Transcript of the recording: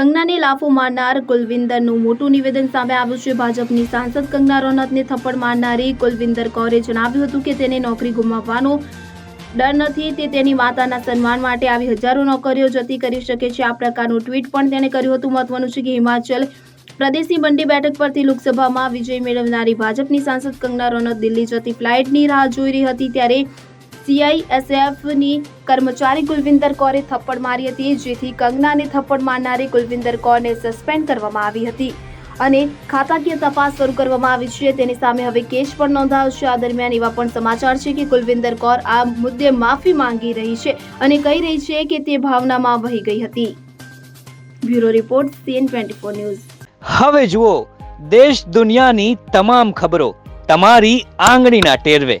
લાફો મારનાર કુલવિંદરનું મોટું નિવેદન સામે આવ્યું છે. ભાજપની સાંસદ કંગના રનૌતને થપ્પડ મારનારી કુલવિંદર કૌરે જણાવ્યું હતું કે તેને નોકરી ગુમાવવાનો ડર નથી, તે તેની માતાના સન્માન માટે આવી હજારો નોકરીઓ જતી કરી શકે છે. આ પ્રકારનું ટ્વીટ પણ તેણે કર્યું હતું. મહત્વનું છે કે હિમાચલ પ્રદેશની બંડી બેઠક પરથી લોકસભામાં વિજય મેળવનારી ભાજપની સાંસદ કંગના રનૌત દિલ્હી જતી ફ્લાઇટની રાહ જોઈ રહી હતી. ત્યારે સીઆઈએસએફની કર્મચારી કુલવિંદર કૌરે થપ્પડ મારી હતી, જેથી કંગનાને થપ્પડ મારનારી કુલવિંદર કૌરને સસ્પેન્ડ કરવામાં આવી હતી. અને ખાતાકીય તપાસ શરૂ કરવામાં આવી છે. તેની સામે હવે કેસ પણ નોંધાયો છે. આ દરમિયાન એવા પણ સમાચાર છે કે કુલવિંદર કૌર આ મુદ્દે માફી માંગી રહી છે અને કહી રહી છે કે તે ભાવનામાં વહી ગઈ હતી. Bureau report CN twenty news. હવે જુઓ, દેશ દુનિયાની તમામ ખબરો તમારી આંગળીના ટેરવે.